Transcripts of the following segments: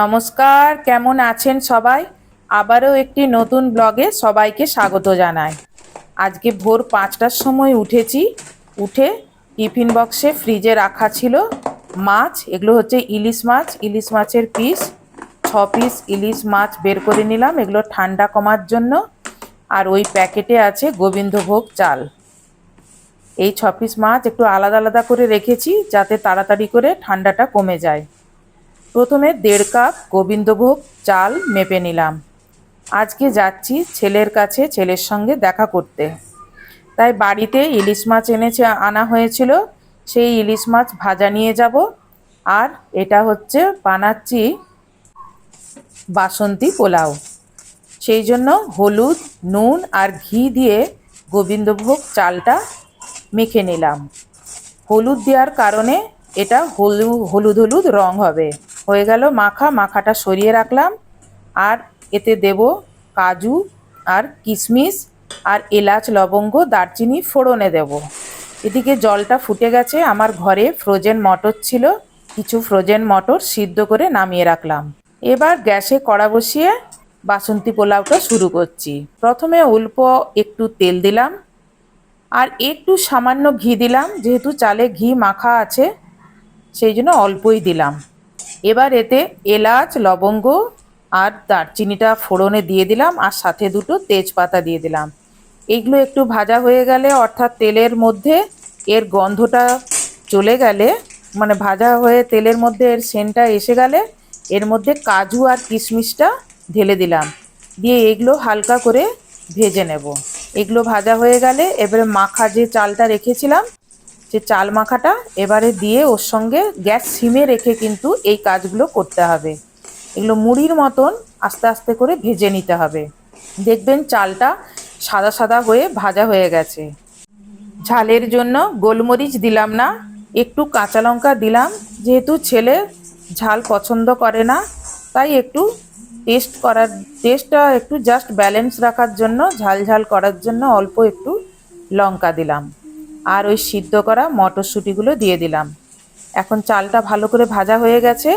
নমস্কার, কেমন আছেন সবাই? আবারও একটি নতুন ব্লগে সবাইকে স্বাগত জানাই। আজকে ভোর পাঁচটার সময় উঠেছি, উঠে টিফিন বক্সে ফ্রিজে রাখা ছিল মাছ, এগুলো হচ্ছে ইলিশ মাছ, ইলিশ মাছের পিস, ছ পিস ইলিশ মাছ বের করে নিলাম, এগুলো ঠান্ডা কমার জন্য, আর ওই প্যাকেটে আছে গোবিন্দভোগ চাল। এই ছ পিস মাছ একটু আলাদা আলাদা করে রেখেছি, যাতে তাড়াতাড়ি করে ঠান্ডাটা কমে যায়। প্রথমে দেড় কাপ গোবিন্দভোগ চাল মেপে নিলাম। আজকে যাচ্ছি ছেলের কাছে, ছেলের সঙ্গে দেখা করতে। তাই বাড়িতে ইলিশ মাছ এনেছে, আনা হয়েছিল। সেই ইলিশ মাছ ভাজা নিয়ে যাব। আর এটা হচ্ছে বানাচ্ছি বাসন্তী পোলাও। সেই জন্য হলুদ, নুন আর ঘি দিয়ে গোবিন্দভোগ চালটা মেখে নিলাম। হলুদ দেওয়ার কারণে এটা হলু হলুদ হলুদ রং হবে। হয়ে গেল মাখা, মাখাটা সরিয়ে রাখলাম। আর এতে দেব কাজু আর কিশমিশ আর এলাচ, লবঙ্গ, দারচিনি ফোড়নে দেব। এদিকে জলটা ফুটে গেছে। আমার ঘরে ফ্রোজেন মটর ছিল। কিছু ফ্রোজেন মটর সিদ্ধ করে নামিয়ে রাখলাম। এবার গ্যাসে কড়া বসিয়ে বাসন্তী পোলাওটা শুরু করছি। প্রথমে অল্প একটু তেল দিলাম আর একটু সামান্য ঘি দিলাম। যেহেতু চালে ঘি মাখা আছে, সেই জন্য অল্পই দিলাম। এবার এতে এলাচ, লবঙ্গ আর দারচিনিটা ফোড়নে দিয়ে দিলাম আর সাথে দুটো তেজপাতা দিয়ে দিলাম। এইগুলো একটু ভাজা হয়ে গেলে অর্থাৎ তেলের মধ্যে এর গন্ধটা চলে গেলে মানে ভাজা হয়ে তেলের মধ্যে এর সেন্টটা এসে গেলে এর মধ্যে কাজু আর কিশমিশটা ঢেলে দিলাম। দিয়ে এগুলো হালকা করে ভেজে নেব। এগুলো ভাজা হয়ে গেলে এবারে মাখা যে চালটা রেখেছিলাম যে চাল মাখাটা এবারে দিয়ে ওর সঙ্গে গ্যাস সিমে রেখে কিন্তু এই কাজগুলো করতে হবে। এগুলো মুড়ির মতন আস্তে আস্তে করে ভেজে নিতে হবে। দেখবেন চালটা সাদা সাদা হয়ে ভাজা হয়ে গেছে। ঝালের জন্য গোলমরিচ দিলাম না, একটু কাঁচা লঙ্কা দিলাম, যেহেতু ছেলে ঝাল পছন্দ করে না, তাই একটু টেস্ট করার, টেস্টটা একটু জাস্ট ব্যালেন্স রাখার জন্য, ঝাল ঝাল করার জন্য অল্প একটু লঙ্কা দিলাম। আর ওই সিদ্ধ করা মটরশুঁটিগুলো দিয়ে দিলাম। এখন চালটা ভালো করে ভাজা হয়ে গেছে।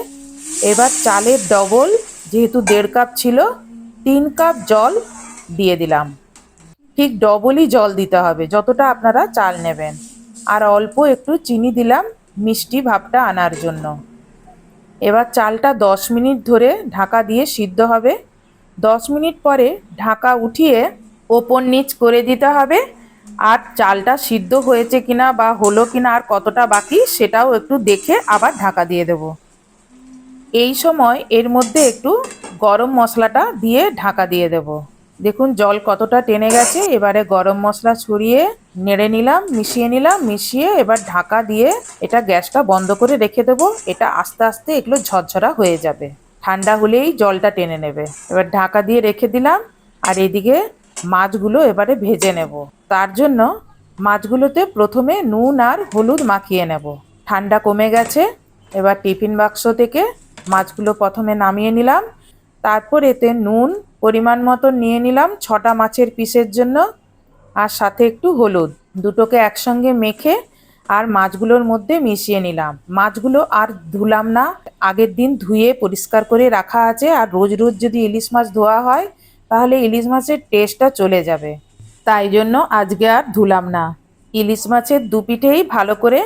এবার চালের ডবল, যেহেতু দেড় কাপ ছিল, তিন কাপ জল দিয়ে দিলাম। ঠিক ডবলই জল দিতে হবে, যতটা আপনারা চাল নেবেন। আর অল্প একটু চিনি দিলাম মিষ্টি ভাবটা আনার জন্য। এবার চালটা দশ মিনিট ধরে ঢাকা দিয়ে সিদ্ধ হবে। দশ মিনিট পরে ঢাকা উঠিয়ে ওপর নিচ করে দিতে হবে। আর চালটা সিদ্ধ হয়েছে কিনা বা হলো কিনা আর কতটা বাকি সেটাও একটু দেখে আবার ঢাকা দিয়ে দেব। এই সময় এর মধ্যে একটু গরম মশলাটা দিয়ে ঢাকা দিয়ে দেব। দেখুন জল কতটা টেনে গেছে, এবারে গরম মশলা ছড়িয়ে নেড়ে নিলাম, মিশিয়ে নিলাম, মিশিয়ে এবার ঢাকা দিয়ে এটা গ্যাসটা বন্ধ করে রেখে দেবো। এটা আস্তে আস্তে এগুলো ঝরঝরা হয়ে যাবে। ঠান্ডা হলেই জলটা টেনে নেবে। এবার ঢাকা দিয়ে রেখে দিলাম। আর এদিকে মাছগুলো এবারে ভেজে নেব। তার জন্য মাছগুলোতে প্রথমে নুন আর হলুদ মাখিয়ে নেব। ঠান্ডা কমে গেছে, এবার টিফিন বাক্স থেকে মাছগুলো প্রথমে নামিয়ে নিলাম। তারপর এতে নুন পরিমাণ মতো নিয়ে নিলাম ছটা মাছের পিসের জন্য আর সাথে একটু হলুদ। দুটোকে একসঙ্গে মেখে আর মাছগুলোর মধ্যে মিশিয়ে নিলাম। মাছগুলো আর ধুলাম না। আগের দিন ধুয়ে পরিষ্কার করে রাখা আছে আর রোজ রোজ যদি ইলিশ মাছ ধোয়া হয় তাহলে ইলিশ মাছের টেস্টটা চলে যাবে। তাই জন্য আজকে আর ধুলাম না। ইলিশ মাছের দু পিঠেই ভালো করে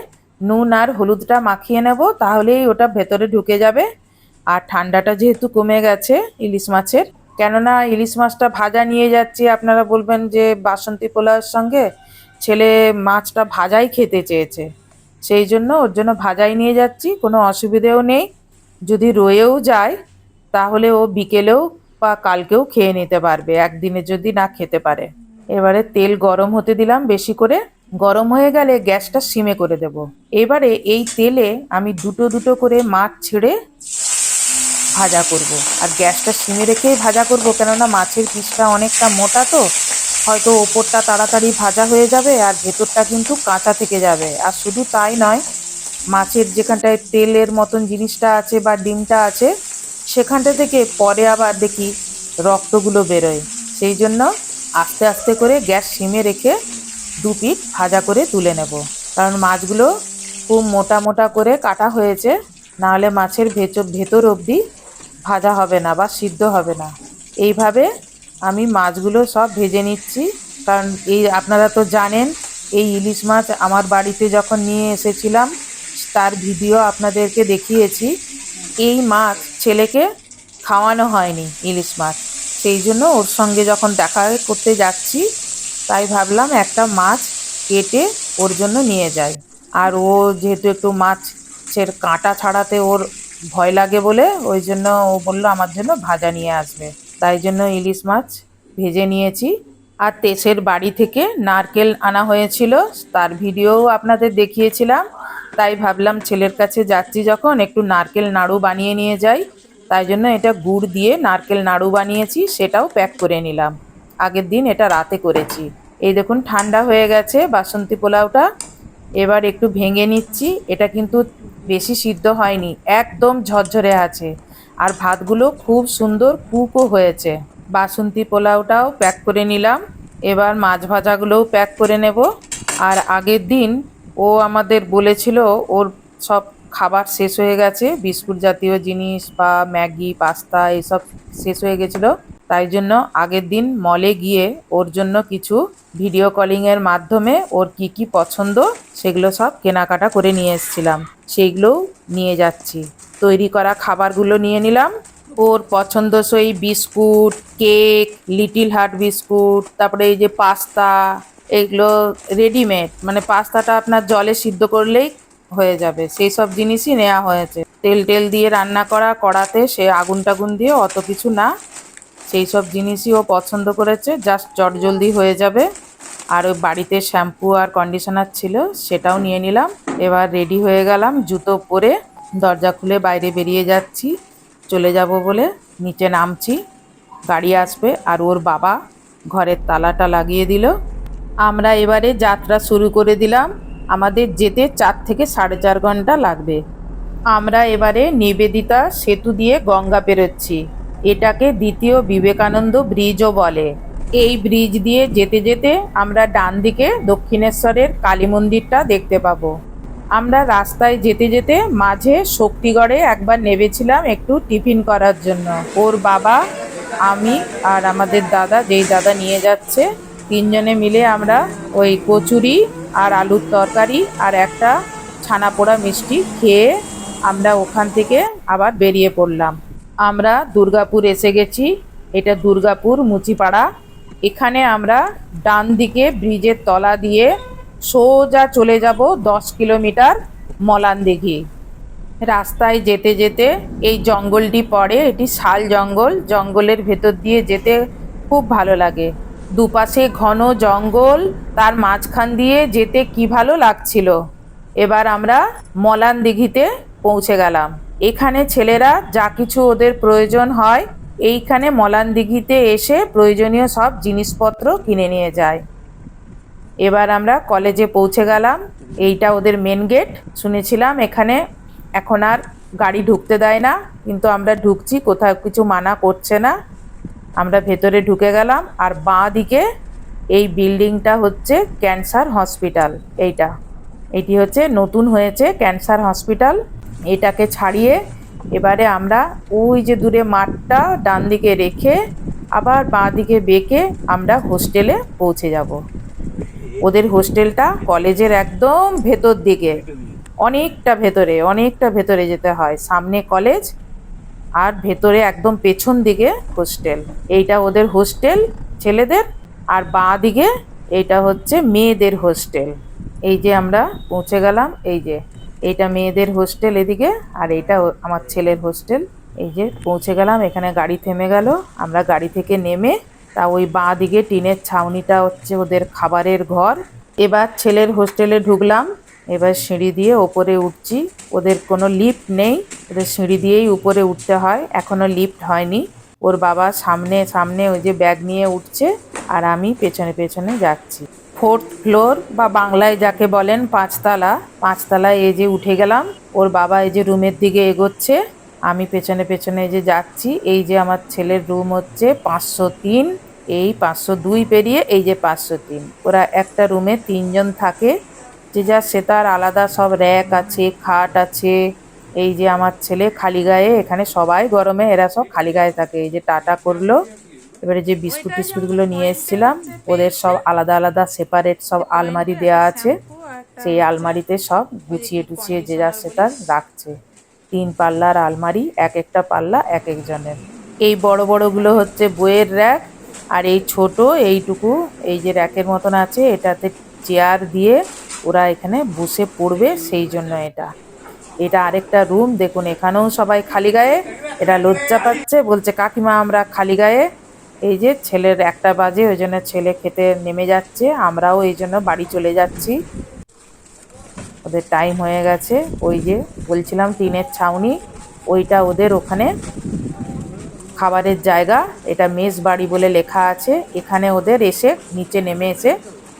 নুন আর হলুদটা মাখিয়ে নেব, তাহলেই ওটা ভেতরে ঢুকে যাবে। আর ঠান্ডাটা যেহেতু কমে গেছে ইলিশ মাছের, কেননা ইলিশ মাছটা ভাজা নিয়ে যাচ্ছি, আপনারা বলবেন যে বাসন্তী পোলাওয়ের সঙ্গে ছেলে মাছটা ভাজাই খেতে চেয়েছে। সেই জন্য ওর জন্য ভাজাই নিয়ে যাচ্ছি, কোনো অসুবিধেও নেই। যদি রয়েও যায়, তাহলে ও বিকেলেও বা কালকেও খেয়ে নিতে পারবে, একদিনে যদি না খেতে পারে। এবারে তেল গরম হতে দিলাম বেশি করে, গরম হয়ে গেলে গ্যাসটা সিমে করে দেব। এবারে এই তেলে আমি দুটো দুটো করে মাছ ছেড়ে ভাজা করব। আর গ্যাসটা সিমে রেখেই ভাজা করব, কেননা মাছের পিসটা অনেকটা মোটা তো, হয়তো ওপরটা তাড়াতাড়ি ভাজা হয়ে যাবে আর ভেতরটা কিন্তু কাঁচা থেকে যাবে। আর শুধু তাই নয়, মাছের যেখানটায় তেলের মতন জিনিসটা আছে বা ডিমটা আছে সেখানটা থেকে পরে আবার দেখি রক্তগুলো বেরোয়। সেই জন্য আস্তে আস্তে করে গ্যাস সিমে রেখে দু পিঠ ভাজা করে তুলে নেব। কারণ মাছগুলো খুব মোটা মোটা করে কাটা হয়েছে, নাহলে মাছের ভেতর ভেতর অবধি ভাজা হবে না বা সিদ্ধ হবে না। এইভাবে আমি মাছগুলো সব ভেজে নিচ্ছি। কারণ এই আপনারা তো জানেন, এই ইলিশ মাছ আমার বাড়িতে যখন নিয়ে এসেছিলাম, তার ভিডিও আপনাদেরকে দেখিয়েছি। এই মাছ ছেলেকে খাওয়ানো হয়নি, ইলিশ মাছ। সেই জন্য ওর সঙ্গে যখন দেখা করতে যাচ্ছি, তাই ভাবলাম একটা মাছ কেটে ওর জন্য নিয়ে যাই। আর ও যেহেতু একটু মাছের কাঁটা ছাড়াতে ওর ভয় লাগে বলে, ওই জন্য ও বলল, আমার জন্য ভাজা নিয়ে আসবে। তাই জন্য ইলিশ মাছ ভেজে নিয়েছি। আর তেসের বাড়ি থেকে নারকেল আনা হয়েছিল, তার ভিডিওও আপনাদের দেখিয়েছিলাম। তাই ভাবলাম ছেলের কাছে যাচ্ছি যখন, একটু নারকেল নাড়ু বানিয়ে নিয়ে যাই। তাই জন্য এটা গুড় দিয়ে নারকেল নাড়ু বানিয়েছি, সেটাও প্যাক করে নিলাম। আগের দিন এটা রাতে করেছি। এই দেখুন, ঠান্ডা হয়ে গেছে বাসন্তী পোলাওটা। এবার একটু ভেঙে নিচ্ছি, এটা কিন্তু বেশি সিদ্ধ হয়নি, একদম ঝরঝরে আছে। আর ভাতগুলো খুব সুন্দর কুকও হয়েছে। বাসন্তী পোলাওটাও প্যাক করে নিলাম। এবার মাছ ভাজাগুলোও প্যাক করে নেব। আর আগের দিন ও আমাদের বলেছিল, ওর সব খাবার শেষ হয়ে গেছে। বিস্কুট জাতীয় জিনিস বা ম্যাগি, পাস্তা, এসব শেষ হয়ে গেছিল। তাই জন্য আগের দিন মলে গিয়ে ওর জন্য কিছু ভিডিও কলিংয়ের মাধ্যমে ওর কি কি পছন্দ সেগুলো সব কেনাকাটা করে নিয়ে এসেছিলাম। সেইগুলোও নিয়ে যাচ্ছি। তৈরি করা খাবারগুলো নিয়ে নিলাম। ওর পছন্দসই biscuit, cake, little heart biscuit, তারপরে এই যে পাস্তা, এগুলো রেডিমেড মানে পাস্তাটা আপনার জলে সিদ্ধ করলেই হয়ে যাবে। সেই সব জিনিসই নেওয়া হয়েছে। তেল টেল দিয়ে রান্না করা, কড়াতে সে আগুন টাগুন দিয়ে অত কিছু না। সেই সব জিনিসই ও পছন্দ করেছে, জাস্ট চটজলদি হয়ে যাবে। আর ওই বাড়িতে শ্যাম্পু আর কন্ডিশনার ছিল, সেটাও নিয়ে নিলাম। এবার রেডি হয়ে গেলাম, জুতো পরে দরজা খুলে বাইরে বেরিয়ে যাচ্ছি। চলে যাব বলে নিচে নামছি। গাড়ি আসবে আর ওর বাবা ঘরের তালাটা লাগিয়ে দিল। আমরা এবারে যাত্রা শুরু করে দিলাম। আমাদের যেতে চার থেকে সাড়ে চার ঘণ্টা লাগবে। আমরা এবারে নিবেদিতা সেতু দিয়ে গঙ্গা পেরোচ্ছি। এটাকে দ্বিতীয় বিবেকানন্দ ব্রিজও বলে। এই ব্রিজ দিয়ে যেতে যেতে আমরা ডান দিকে দক্ষিণেশ্বরের কালী মন্দিরটা দেখতে পাবো। আমরা রাস্তায় যেতে যেতে মাঝে শক্তিগড়ে একবার নেমেছিলাম একটু টিফিন করার জন্য। ওর বাবা, আমি আর আমাদের দাদা, যেই দাদা নিয়ে যাচ্ছে, তিনজনে মিলে আমরা ওই কচুরি আর আলুর তরকারি আর একটা ছানা পোড়া মিষ্টি খেয়ে আমরা ওখান থেকে আবার বেরিয়ে পড়লাম। আমরা দুর্গাপুর এসে গেছি। এটা দুর্গাপুর মুচিপাড়া। এখানে আমরা ডান দিকে ব্রিজের তলা দিয়ে সোজা চলে যাব দশ কিলোমিটার মলান দিঘি রাস্তায় যেতে যেতে এই জঙ্গলটি পড়ে, এটি শাল জঙ্গল। জঙ্গলের ভেতর দিয়ে যেতে খুব ভালো লাগে। দুপাশে ঘন জঙ্গল, তার মাঝখান দিয়ে যেতে কি ভালো লাগছিল? এবার আমরা মলান দিঘিতে পৌঁছে গেলাম। এখানে ছেলেরা যা কিছু ওদের প্রয়োজন হয়, এইখানে মলান দিঘিতে এসে প্রয়োজনীয় সব জিনিসপত্র কিনে নিয়ে যায়। এবার আমরা কলেজে পৌঁছে গেলাম। এইটা ওদের মেন গেট শুনেছিলাম এখানে এখন আর গাড়ি ঢুকতে দেয় না, কিন্তু আমরা ঢুকছি, কোথাও কিছু মানা করছে না। আমরা ভেতরে ঢুকে গেলাম, আর বাঁ দিকে এই বিল্ডিংটা হচ্ছে ক্যান্সার হসপিটাল, এইটা। এটি হচ্ছে নতুন হয়েছে ক্যান্সার হসপিটাল। এটাকে ছাড়িয়ে এবারে আমরা ওই যে দূরে মাঠটা ডান দিকে রেখে আবার বাঁ দিকে বেঁকে আমরা হোস্টেলে পৌঁছে যাব। ওদের হোস্টেলটা কলেজের একদম ভেতর দিকে। অনেকটা ভেতরে অনেকটা ভেতরে যেতে হয়। সামনে কলেজ আর ভেতরে একদম পেছন দিকে হোস্টেল। এইটা ওদের হোস্টেল ছেলেদের আর বাঁ দিকে এইটা হচ্ছে মেয়েদের হোস্টেল। এই যে আমরা পৌঁছে গেলাম, এই যে এইটা মেয়েদের হোস্টেল এদিকে আর এইটা আমার ছেলের হোস্টেল। এই যে পৌঁছে গেলাম, এখানে গাড়ি থেমে গেল। আমরা গাড়ি থেকে নেমে তা ওই বাঁ দিকে টিনের ছাউনিটা হচ্ছে ওদের খাবারের ঘর। এবার ছেলের হোস্টেলে ঢুকলাম। এবার সিঁড়ি দিয়ে ওপরে উঠছি। ওদের কোনো লিফট নেই। ওদের সিঁড়ি দিয়েই উপরে উঠতে হয়। এখনও লিফট হয়নি। ওর বাবা সামনে সামনে ওই যে ব্যাগ নিয়ে উঠছে আর আমি পেছনে পেছনে যাচ্ছি। ফোর্থ ফ্লোর বা বাংলায় যাকে বলেন পাঁচতলা। পাঁচতলায় এই যে উঠে গেলাম। ওর বাবা এই যে রুমের দিকে এগোচ্ছে। আমি পেছনে পেছনে যে যাচ্ছি, এই যে আমার ছেলের রুম হচ্ছে পাঁচশো তিন, এই পাঁচশো দুই পেরিয়ে এই যে পাঁচশো তিন। ওরা একটা রুমে তিনজন থাকে, যে যা সে তার আলাদা সব র্যাক আছে, খাট আছে, এই যে আমার ছেলে খালি গায়ে, এখানে সবাই গরমে, এরা সব খালি গায়ে থাকে। এই যে টাটা করল, এবারে যে বিস্কুট টিস্কুটগুলো নিয়ে এসেছিলাম, ওদের সব আলাদা আলাদা সেপারেট সব আলমারি দেওয়া আছে, সেই আলমারিতে সব গুছিয়ে টুছিয়ে যে যার সেটা রাখছে। তিন পাল্লার আলমারি, এক একটা পাল্লা, এক একজনের। এই বড় বড়গুলো হচ্ছে বইয়ের র্যাক আর এই ছোট এইটুকু, এই যে র্যাকের মতন আছে, এটাতে চেয়ার দিয়ে ওরা এখানে বসে পড়বে, সেই জন্য এটা। এটা আরেকটা রুম দেখুন এখানেও সবাই খালি গায়ে এটা লজ্জা পাচ্ছে, বলছে, কাকিমা, আমরা খালি গায়ে। এই যে ছেলের একটা বাজে, ওই জন্য ছেলে খেতে নেমে যাচ্ছে, আমরাও এই জন্য বাড়ি চলে যাচ্ছি। ওদের টাইম হয়ে গেছে। ওই যে বলছিলাম টিনের ছাউনি, ওইটা ওদের ওখানে খাবারের জায়গা। এটা মেস বাড়ি বলে লেখা আছে। এখানে ওদের এসে নিচে নেমে এসে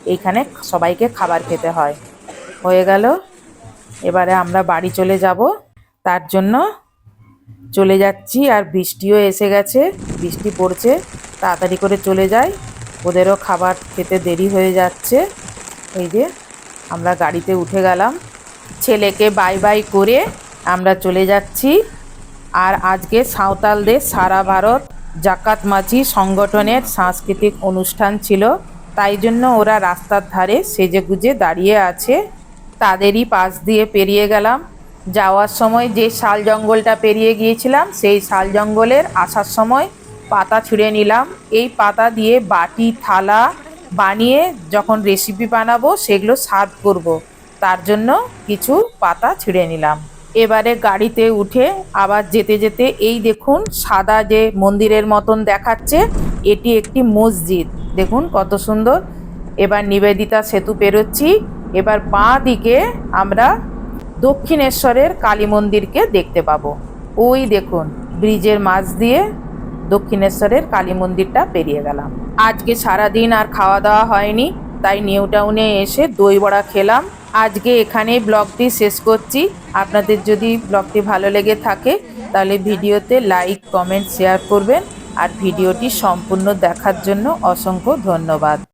এইখানে সবাইকে খাবার খেতে হয়। হয়ে গেল। এবারে আমরা বাড়ি চলে যাব। তার জন্য চলে যাচ্ছি আর বৃষ্টিও এসে গেছে। বৃষ্টি পড়ছে। তাড়াতাড়ি করে চলে যাই। ওদেরও খাবার খেতে দেরি হয়ে যাচ্ছে। এই যে আমরা গাড়িতে উঠে গেলাম। ছেলেকে বাই বাই করে আমরা চলে যাচ্ছি। আর আজকে সাঁওতালদের সারা ভারত জাকাত মাঝি সংগঠনের সাংস্কৃতিক অনুষ্ঠান ছিল। তাই জন্য ওরা রাস্তার ধারে সেজে গুজে দাঁড়িয়ে আছে। তাদেরই পাশ দিয়ে পেরিয়ে গেলাম। যাওয়ার সময় যে শাল জঙ্গলটা পেরিয়ে গিয়েছিলাম, সেই শাল জঙ্গলের আসার সময় পাতা ছুঁড়ে নিলাম। এই পাতা দিয়ে বাটি, থালা বানিয়ে যখন রেসিপি বানাবো, সেগুলো সার্ভ করব। তার জন্য কিছু পাতা ছিঁড়ে নিলাম। এবারে গাড়িতে উঠে আবার যেতে যেতে এই দেখুন, সাদা যে মন্দিরের মতন দেখাচ্ছে, এটি একটি মসজিদ। দেখুন কত সুন্দর। এবার নিবেদিতা সেতু পেরোচ্ছি। এবার বাঁ দিকে আমরা দক্ষিণেশ্বরের কালী মন্দিরকে দেখতে পাবো। ওই দেখুন, ব্রিজের মাঝ দিয়ে দক্ষিণেশ্বরের কালী মন্দিরটা পেরিয়ে গেলাম। আজকে সারাদিন আর খাওয়া দাওয়া হয়নি, তাই নিউ টাউনে এসে দই বড়া খেলাম। আজকে এখানে ব্লগটি শেষ করছি। আপনাদের যদি ব্লগটি ভালো লেগে থাকে, তাহলে ভিডিওতে লাইক, কমেন্ট, শেয়ার করবেন। আর ভিডিওটি সম্পূর্ণ দেখার জন্য অসংখ্য ধন্যবাদ।